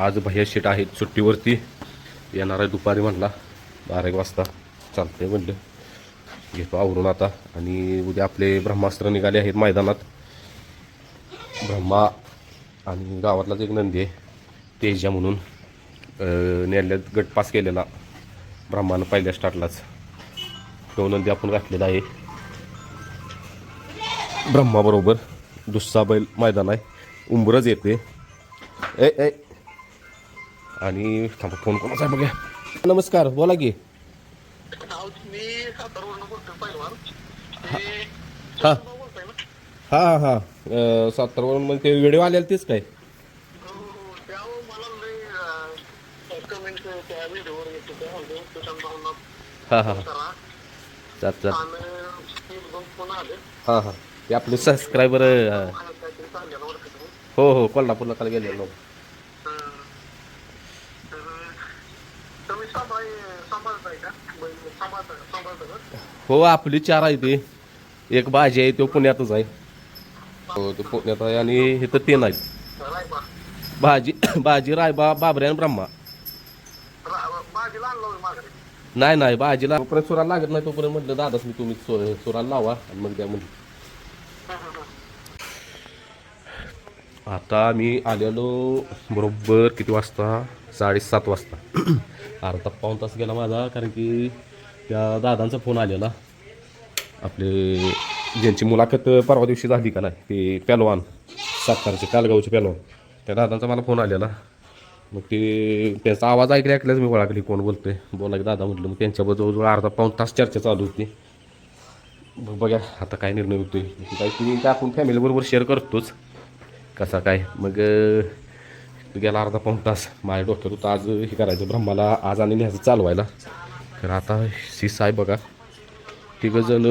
आज भैया शेट आहेत सुट्टीवरती. येणार आहे दुपारी म्हणला. बारा एक वाजता. चालतंय म्हणलं. घेतो आवरून आता. आणि उद्या आपले ब्रह्मास्त्र निघाले आहेत मैदानात. ब्रह्मा आणि गावातलाच एक नंदी आहे. तेजा म्हणून नेल्यात गट पास केलेला. ब्रह्मानं पहिल्या स्टार्टलाच तो नंदी आपण घातलेला आहे. ब्रह्माबरोबर दुसरा बैल मैदान आहे. उंबरच येते. ए ए आणि थांबा फोन कोणाचा आहे बघा नमस्कार बोला की. हा. हा. हा सातारवरून मग ते व्हिडिओ आलेला तेच काय? हो, हो, म्हणजे हा हा चाल. चाल हा हा. ते आपले सबस्क्रायबर हो हो. कोल्हापूरला काल गेलेलो. हं. तर तुम्ही सांभाळ सांभाळताय का बैल सांभाळता सांभाळता का हो आपली चार आहे ते. एक भाजी आहे तो पुण्यातच आहे. हो तो पुण्यात आहे आणि हे तर तीन आहेत. भाजी भाजी रायबा बाबरे आणि ब्रह्मा. नाही नाही भाजीला तोपर्यंत सुराला लागत नाही तोपर्यंत म्हटलं दादाच मी तुम्ही सुराला लावा आणि मग द्या म्हणजे आता मी आलेलो बरोबर किती वाजता? साडेसात वाजता. अर्धा पाऊन तास गेला माझा कारण की त्या दादांचा फोन आलेला. आपले ज्यांची मुलाखत परवा दिवशी झाली का नाही ते पेलवान सातारचे कालगावचे पेलवान त्या दादांचा मला फोन आलेला. मग ते त्याचा आवाज ऐकल्या ऐकल्याच मी ओळखली कोण बोलतोय. बोला की दादा म्हटलं मग त्यांच्याबरोबर जवळजवळ अर्धा पाऊन तास चर्चा चालू होती. मग बघा आता काय निर्णय होतोय. काही तुम्ही आपण फॅमिलीबरोबर शेअर करतोच. कसा काय? मग गेला अर्धा पाऊण तास. माझ्या डोक्यात होतं आज हे करायचं ब्रह्माला आज आणि न्यायचं चालवायला तर आता सी आहे बघा तिघंजण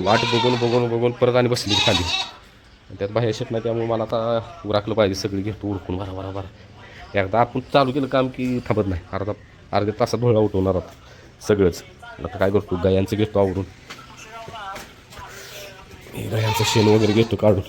वाट बघून बघून बघून परत आणि बसली खाली. आणि त्यात बाहेर शेत नाही त्यामुळे मला आता उराकलं पाहिजे सगळी घेतो उरकून बरा बरा बरा. एकदा आपण चालू केलं काम की थांबत नाही. अर्धा अर्ध्या तासात भोळा उठवणार आता सगळंच. आता काय करतो? गायांचं घेतो आवरून. गायांचं शेण वगैरे घेतो काढून.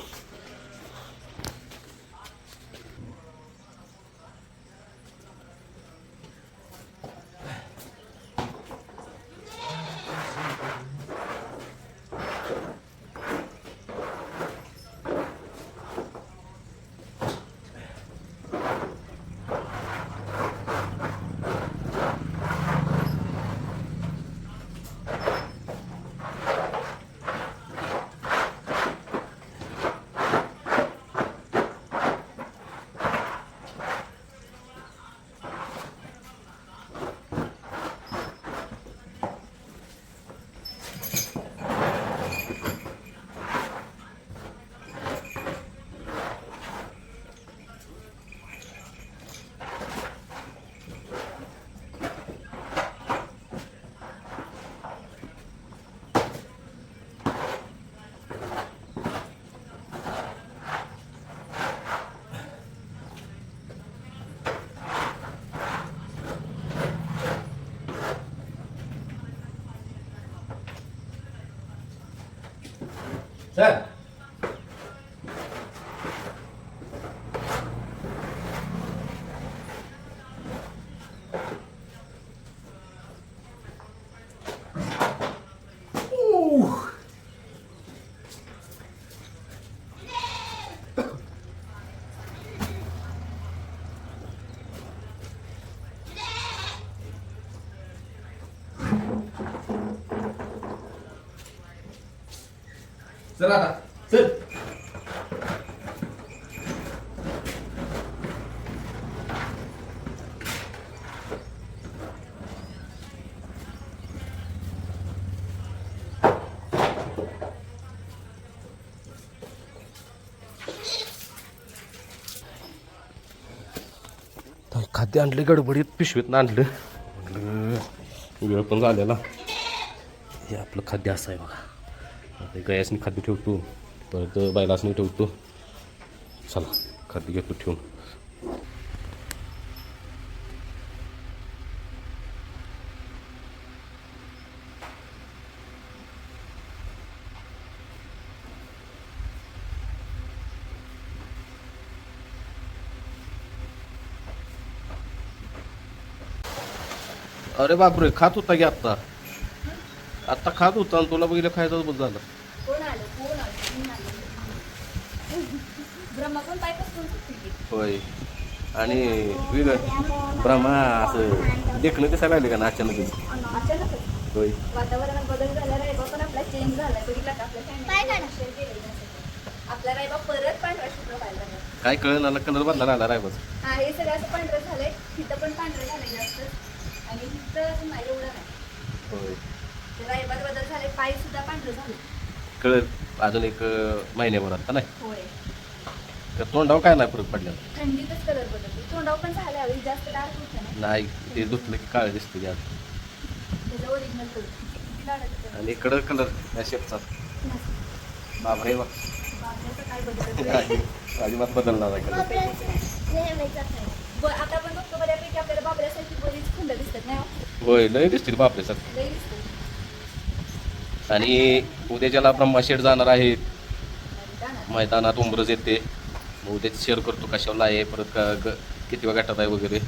चल आता. चल. खाद्य आणले गडबडीत पिशवीत आणलं. म्हणलं, वेळ पण झालेला. हे आपलं खाद्य असं आहे बघा. आता गयासनी खाद्य ठेवतो परत बैलासनी ठेवतो चला खाद्य घेतो ठेवून. अरे बापरे खात होता की आत्ता? आत्ता खात होता आणि तुला बघितलं खायचं बस झालं. कोण आलं? कोण आलं? कोण आलं? ब्रह्मा पण पाय पसरून सुटते की. होय. आणि ब्रह्मा असं देखणं दिसायला लागले का ना अचानकच? अचानकच? होय. वातावरणात बदल झाला रायबा पण आपला चेंज झाला. बघितला का? आपल्या फॅमिली शेअर केलेलं आपला रायबा परत पांढरा शुभ्र व्हायला लागला. काय कळलं ना कलर बदला लागला राय बस हा हे सगळं असं पांढरं झालंय. तिथं पण पांढरं झालंय जास्त. आणि तिथं नाही एवढं नाही. होय. तर रायबात बदल झाले पाय सुद्धा पांढरं झाले कळल अजून एक अं, महिन्याभरात का नाही होय तर तोंडावर काय नाही फरक पडला थंडीतच कलर बदलतो तोंडावर पण झाले हवे जास्त डार्क होतं ना नाही ते धुतलं की काळ दिसतं आज त्याचं ओरिजिनल कलर किती लाडाचं आणि इकडं कलर या शेपचा बापरे बा बाबऱ्याचं काय बदल अजिबात बदलला नाही कलर आता आपण बघतो बऱ्यापैकी आपल्याला बाबऱ्यासारखी बरीच खंड दिसतात नाही हो? होय लय दिसतील बापरे सर लई दिसतात आणि उद्याच्याला ब्रह्माशेड जाणार आहेत. जाणार. मैदानात उमरज येते. मग उद्या शेअर करतो कशाला आहे परत का ग- किती वेळ गटात आहे वगैरे.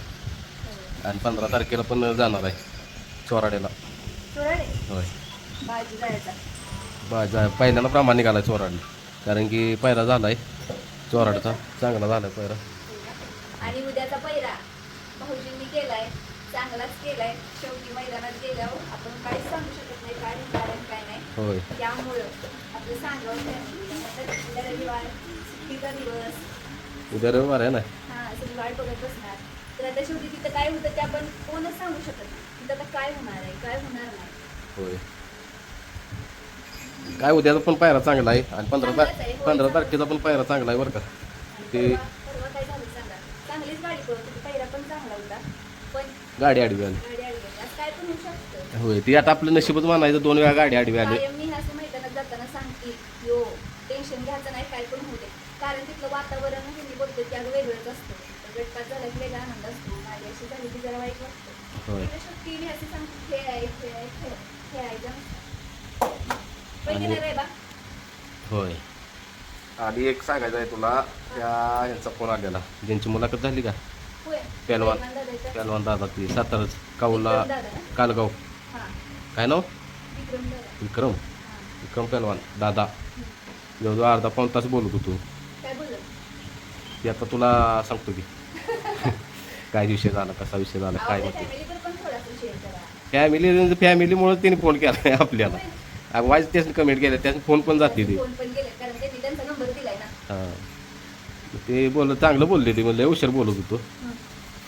आणि पंधरा तारखेला पण जाणार आहे चोराड्याला चोराडे? होय. बाजा पहिल्यांदा प्रमाण निघाला चोराडला. कारण की पहिला झालाय चोराडचा. चांगला झालाय पहिला. आणि उद्याचा पहिरा भाऊजींनी केलाय. चांगलाच केलाय. शेवटी मैदानात गेल्यावर आपण काहीच सांगू शकत नाही आणि काय होय. त्यामुळं आपलं सांगावं family. आता उद्या रविवार सुट्टीचा दिवस. उद्या रविवार आहे ना? हा सगळी वाट बघत बसणार. तर आता शेवटी तिथं काय होतं ते आपण कोणच सांगू शकत नाही. तिथं आता काय होणार आहे काय होणार नाही. होय. काय उद्याचा पण पायरा चांगला आहे आणि पंधरा तार चांगलाच आहे, होय, पंधरा. तारखेचा पण पायरा चांगला आहे बरं का. आणि ते- परवा परवा काय झालं सांगा. चांगलीच गाडी पळत होती पहिला पण चांगला होता. पण गाडी आडवी आली. गाडी अडली असं काय पण होऊ शकतं होय ती आता आपलं नशीबच म्हणायचं दोन वेळा गाडी आडवी आली. कायम मी असं मैदानात जाताना सांगते यो टेन्शन घ्यायचं नाही काय पण होऊ दे. कारण तिथलं वातावरण हे मी बोलते की अगं वेगळंच असतं. तर गटपात झाला की वेगळा आनंद असतो. माझी अशी झाली की जरा वाईट वाटतं. होय. तिला शेवटी मी असं सांगते खेळाय खेळाय खेळ खेळायचं पण आणि- रे बा. होय. आणि एक सांगायचं आहे तुला त्या यांचा फोन आलेला. ज्यांची मुलाखत झाली का? होय. पेलवान. पैलवान दादाचा. दादा ती सातारच काऊला विक्रम दादा ना? कालगाव. हा काय नाव? विक्रम विक्रम. पेलवान दादा. जवळजवळ अर्धा पाऊन तास बोलत होतो. ते आता तुला सांगतो की. काय विषय झाला कसा विषय झाला काय करा. फॅमिली फॅमिलीमुळे त्याने फोन केला आपल्याला. वाईज त्याने कमेंट केलं त्याने फोन पण जाते ते. त्यांचा हां. ते बोल चांगलं बोलले ते म्हणलं हुशार बोलत होतो.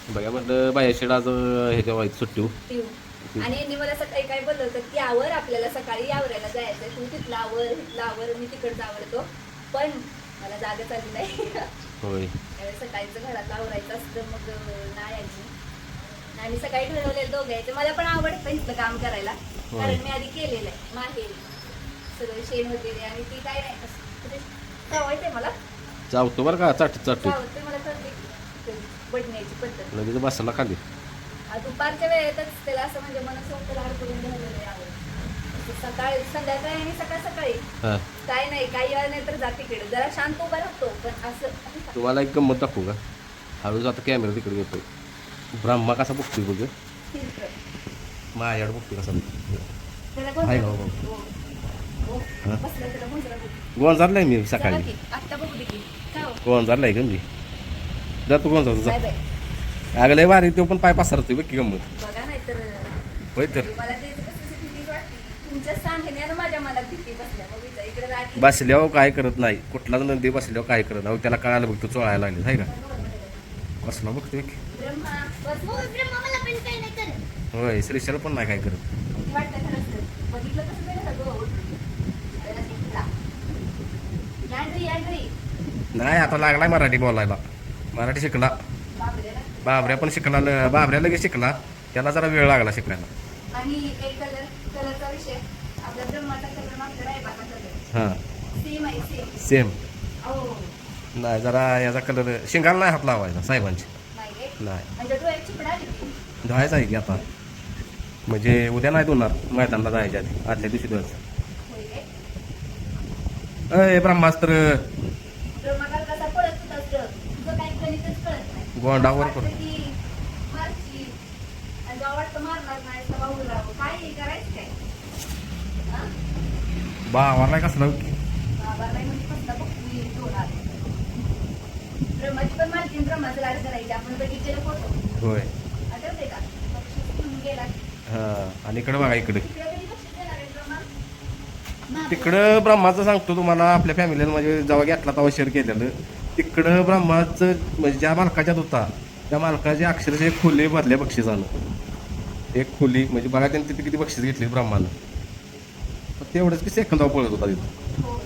बघा म्हटलं बाया शेड आज ह्याच्या वाईट सुट्टी हो. आणि यांनी मला सकाळी काय बोललं होतं की आवर आपल्याला सकाळी आवरायला जायचं तू तिथला आवर तिथला आवर मी तिकडचं आवडतो पण मला जागा आली नाही. होय. त्यावेळेस सकाळीचं घरात आवरायचं असतं मग नाही यायची आणि सकाळी ठरवलेलं दोघं यायचं मला पण आवडतं इथलं काम करायला. कारण मी आधी केलेलं आहे. माहेरी. सगळं शेण वगैरे आणि ती काय नाही. असं चावायचंय मला. चावतो बरं का चाट चाट. चावते मला कळते बडण्याची पद्धत. लगेच बसायला खाली. दुपारच्या वेळेतच त्याला असं म्हणजे मनसोक्त लाड करून घाललेलं आहे असं सकाळी संध्याकाळी आणि सकाळ सकाळी हां काय नाही काही वेळा नाही तर जाते तिकडे जरा शांत उभा राहतो पण असं? तुम्हाला एक गंमत दाखवू का हळूच आता कॅमेरा तिकडे घेतो ब्रह्मा कसा बघतोय बघ. माझ्याकडे बघतोय कसा जातं? बाबा? हो. हो. हा? गोवन झालाय मी सकाळी हो? गोवन झालाय का मी जातो गोवन जातो. अगं लय भारी तो पण पाय बघ की गंमत. बघा नाही तर होय तर. मला ते कसं भीती वाटते. तुमच्या सांगण्यानं माझ्या मनात भीती बसल्या मग विचार इकडे राहते बसल्यावर काय करत नाही. कुठलाच नंदी बसल्यावर काय करत नाही. त्याला कळायला बघतो चोळायला लागले हाय का? बसला बघतोय की. ब्रह्मा बस. होय श्रीशाला पण नाही काय करत. भीती वाटतं खरंच तर. बघितलं कसं काय सगळं त्याला शिकला. यांड्री, यांड्री. नाही आता लागलाय मराठी बोलायला. मराठी शिकला. बाबऱ्या पण शिकला बाबऱ्या लगेच शिकला त्याला जरा वेळ लागला शिकायला आणि एक कलर कलरचा विषय. आपल्या ब्रह्माचा कलर मागचा रायबाचा कलर हां. सेम आहे सेम सेम हो. नाही जरा याचा कलर शिंगाला नाही हात लावायचा साहेबांची. नाही. धुवायचं आहे की आता? म्हणजे उद्या नाही धुणार मैदानाला जायच्या आधी आदल्या दिवशी धुवायचं. अय ब्रह्मास्त्र लाड करायची. आपण बघितलेलं फोटो. होय. हा आणि इकडे बघा इकडे. तिकडं ब्रह्माचं सांगतो तुम्हाला. आपल्या फॅमिलीला म्हणजे जेव्हा घेतला तेव्हा शेअर केलेलं. तिकडं ब्रह्माचं म्हणजे ज्या मालकाच्यात होता त्या मालकाचे अक्षरशः एक खोली भरल्या बक्षिसानं. एक खोली म्हणजे बघा त्यांनी तिथे किती बक्षीस घेतली ब्रह्मानं. तेवढंच की सेकंदावर पळत होता तिथं. हो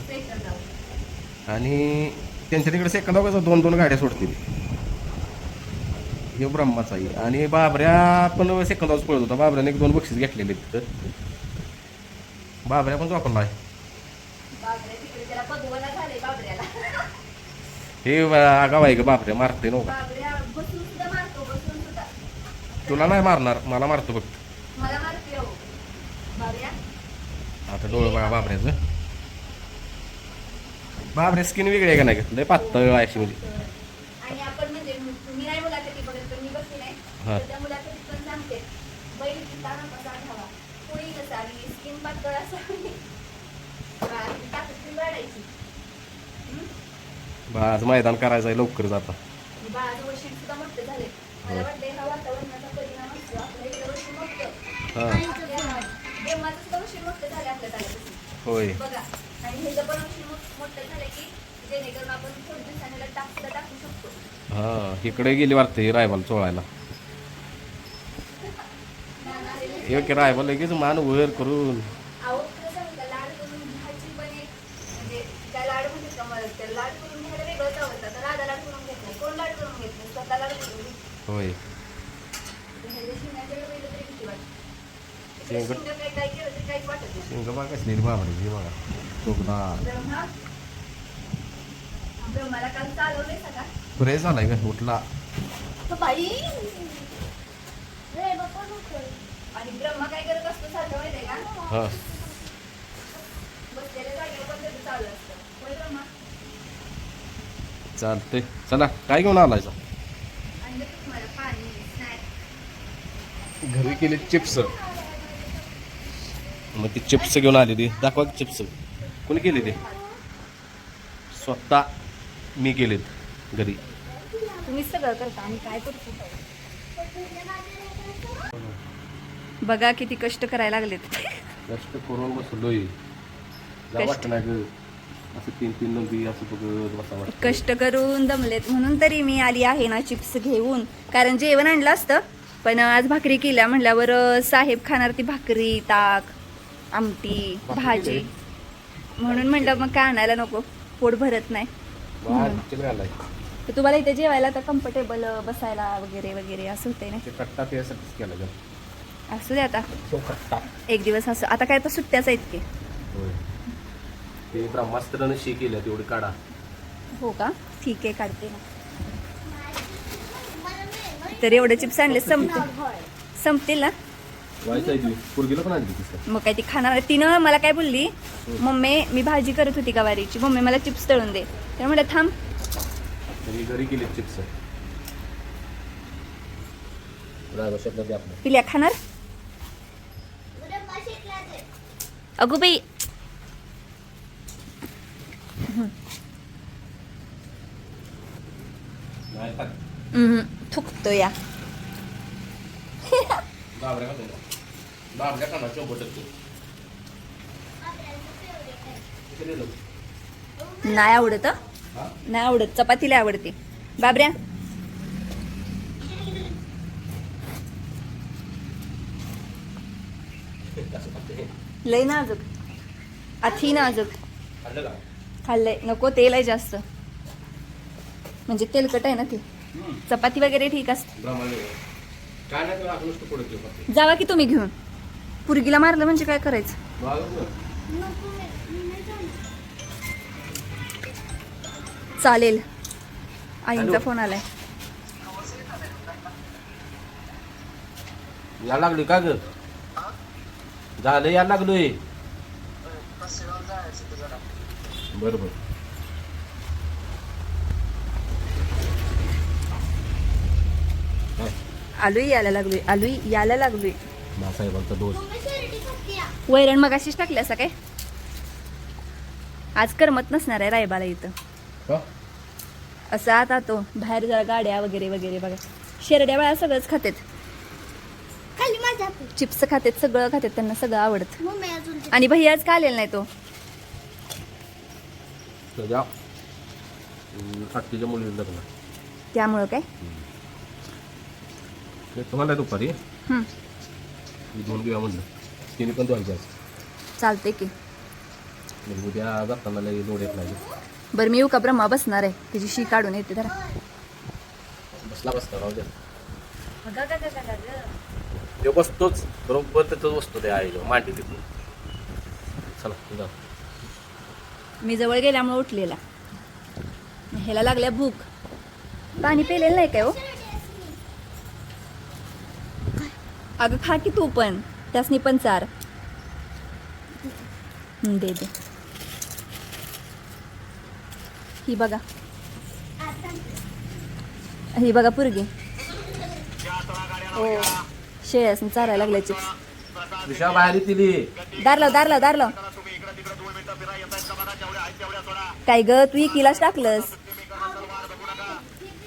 आणि त्यांच्या तिकडे सेकंदावर कसं दोन दोन गाड्या सोडतील. हे ब्रह्माचा आहे. आणि बाबऱ्या पण सेकंदावर पळत होता. बाबऱ्याने एक दोन बक्षीस घेतलेले तिथं. बाबऱ्या पण झोपला आहे बाबऱ्या तिकडे त्याला पदवला झाले बाबऱ्याला हे आगाव आहे का बापरे मारते नो सुद्धा तुला नाही मारणार मला मारतो बाबऱ्या. आता डोळं बघा बाबऱ्याचं. बाबऱ्या स्किन वेगळी आहे का नाही का? लय पातळ अशी म्हणजे. म्हणजे हा. तर त्या मुलाखतीत पण सांगते. बैल किताना कसा घ्यावा पोळी कसा आणि स्किन पातळ असावी हा, ती ताकद पण वाढायची हम्म? बा आज मैदान करायचं आहे लवकर जाता आणि बाळाचं वशील सुद्धा मोठं झाले मला हो. वाटतं हा वातावरणाचा परिणाम असतो आपल्या इकडे वशील मोठं हा देवाचं झालं आपल्या तालुक्यात होय. बघा. आणि हे शकतो. हा इकडे गेली वाटते रायबाल चोळायला. हे की रायबाल लगेच मान वर करून अहो खरं सांगू का लाड करून घ्यायची पण एक म्हणजे त्या लाड म्हणतात का मला त्या लाड करून घ्यायला वेगळंच आवडतं तर राधा लाड करून घेत नाही कोण लाड करून घेत नाही स्वतः लाड करून घेत होय. शिंग काय काय केलं तरी काहीच वाटत नाही शिंग बघा. कसली बाबडी बघा सगळा फ्रेश झालाय का? उठला. बाई. आणि ब्रह्मा काय करत असतो सारखं माहितीये का? हा. बसलेल्या जागेवर पण त्याचं चालू असतं. होय ब्रह्मा? चालतंय. चला काय घेऊन आलायचा आणि मग तुम्हाला पाणी स्नॅक्स घरी केले चिप्स. मग ती चिप्स घेऊन आली ती. दाखवा चिप्स. कोणी केले ते? स्वतः मी केलेत घरी. तुम्ही सगळं करता. आणि काय करतो बघा किती कष्ट करायला लागलेत. कष्ट करून बसलोय. जा कष्ट. वाटतं नाही गं. असं तीन तीन नंदी असं बघत बसा वाटतं कष्ट करून दमलेत. म्हणून तरी मी आली आहे ना चिप्स घेऊन. कारण जेवण आणलं असतं. पण आज भाकरी केल्या म्हटल्यावर साहेब खाणार ती भाकरी ताक आमटी भाजी? म्हणून म्हटलं मग काय आणायला नको? पोट भरत नाही. तर तुम्हाला इथे जेवायला तर कम्फर्टेबल बसायला वगैरे वगैरे असं होतंय ना? असू दे आता. एक दिवस असं. आता काय तर सुट्ट्याच आहेत की. ते ब्रह्मास्त्रानं शी केलं तेवढी काढा. हो का? ठीक आहे काढते ना. तर एवढे चिप्स आणले संपतील. संपतील ना? मग काय ती खाणार? तिनं मला काय बोलली? मम्मी मी भाजी करत होती गवारीची. मम्मी मला चिप्स तळून दे. तर म्हटलं थांब. घरी केले चिप्स पिल्या खाणार? अगो बाई. हम्म, थुकतो या ना? नाही आवडत? नाही आवडत चपातीला आवडते बाबऱ्या. लय नाजूक अथी नाजूक खाल्लं का? खाल्लंय नको तेल आहे जास्त म्हणजे तेलकट आहे ना ते. चपाती वगैरे ठीक असते. जावा की तुम्ही घेऊन. पुरगीला मारलं म्हणजे काय करायचं. चालेल. आईंचा. फोन आलाय. यायला लागली का ग? झालं यायला लागलोय. बरं. आलोय यायला लागलोय. आलोय यायला लागलोय. दोष वैरण मग अशीच टाकली असं काय? आज करमत नसणार आहे रायबाला इथं. असं आता तो बाहेर जरा गाड्या वगैरे वगैरे बघा. शेरड्या बाळा सगळंच खातेत. चिप्स खातेत सगळं खातेत त्यांना सगळं आवडतं. मम्मी अजून आणि भैयाच का आलेला नाही तो? त्यामुळं काय? तुम्हाला दुपारी. दोन घेऊया म्हणलं. तिने पण दोन चालते की. उद्या जाताना लई लोड येत नाही. बरं मी येऊ का? ब्रह्मा बसणार आहे. त्याची शी काढून येते जरा. बसला बसता राहू द्या ते बसतोच. बरोबर तिथंच बसतो ते आहे मांडी तिथून. चला जा मी जवळ गेल्यामुळे उठलेला. ह्याला लागल्या भूक. पाणी पेलेलं नाही काय हो? अगं खा की तू पण. त्यासनी पण चार. दे दे. ही बघा. ही बघा पुरगी. हो शेळ्यासनी चारायला लागल्या चिप्स. दिशा बाहेर तिली. दारलाव दारलाव दारलाव काय ग तू इकिलाच टाकलंस.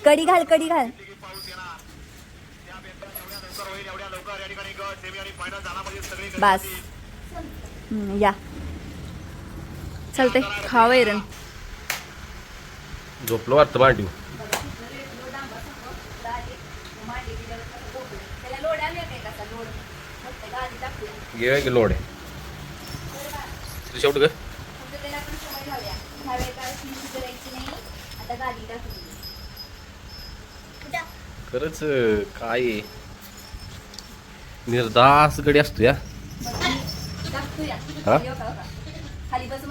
कडी घाल कडी घाल. बास. या. चालतंय. खा वैरण झोपलो वाटतं मांडी. घे की लोड. आहे शेवट ग खरंच काय आहे? निर्दास गडी असतो या हा? खाली बस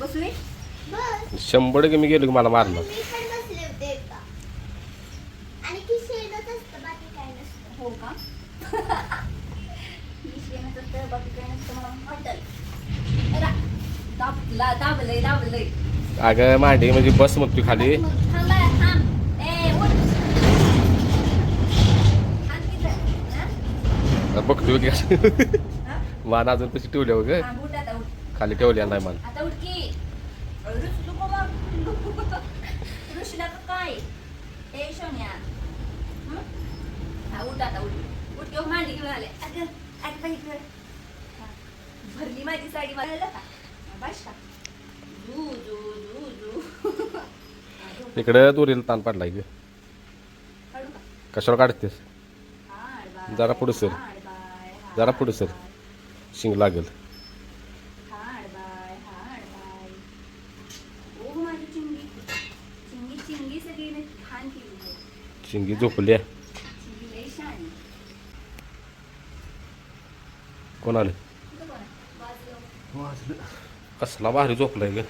बसू? बस शंभर मी गेलो की मला मारणार मी पण बसले होते एकदा. आणि ती आता मांडी घेऊन आले. अगं अगं बाई गं. हा. भरली माझी साडी मला का. हा, का इकडे दोरीला ताण पडलाय का? कशावर काढतेस? जरा पुढं सर. जरा पुढं सर. शिंग लागेल. चिंगी. झोपल्या. कोण आलं? कुठं कोण आहे? वाजलं. कसला भारी झोपलाय ग.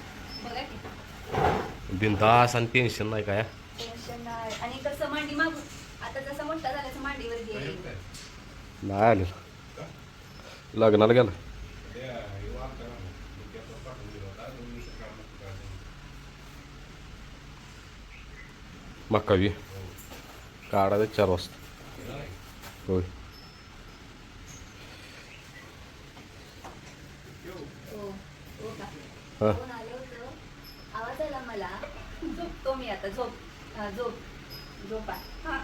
बिंदास आणि टेन्शन नाही काय? नाही. आणि कसं मांडी मागू आता जसं मोठा झाला तसं मांडीवर घे नाही आलं लग्नाला गेला मकावी काढायचं चार वाजता होय का कोण आलं होतं आवाज आला मला झोपतो मी आता झोप झोप झोपा हा.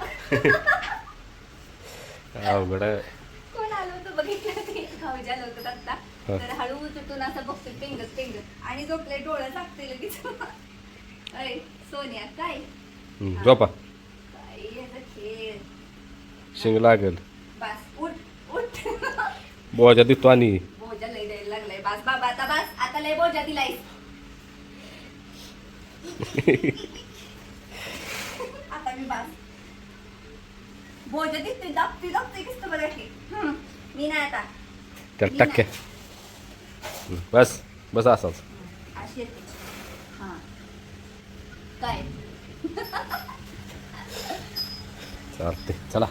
अवघड आहे होतं बघितलं ते. होतं हा. तर हळू तुटून असं बघतो पेंगत पेंगत. आणि झोपले डोळं झाकते लगेच. अय सोनिया काय? झोपा. काय याचा खेळ? शिंग लागेल. बस उठ उठ. बोजा देतो आणि. बोजा लय द्यायला लागलाय. बास बाबा आता बास आता लय बोजा दिलाय आता मी बास. बोजा देतोय दाबते दाबते कसं बघा की हं, मी नाही आता टक्क्या हम्म, बस बस असाच. अशी येते हा. काय? चालते चला.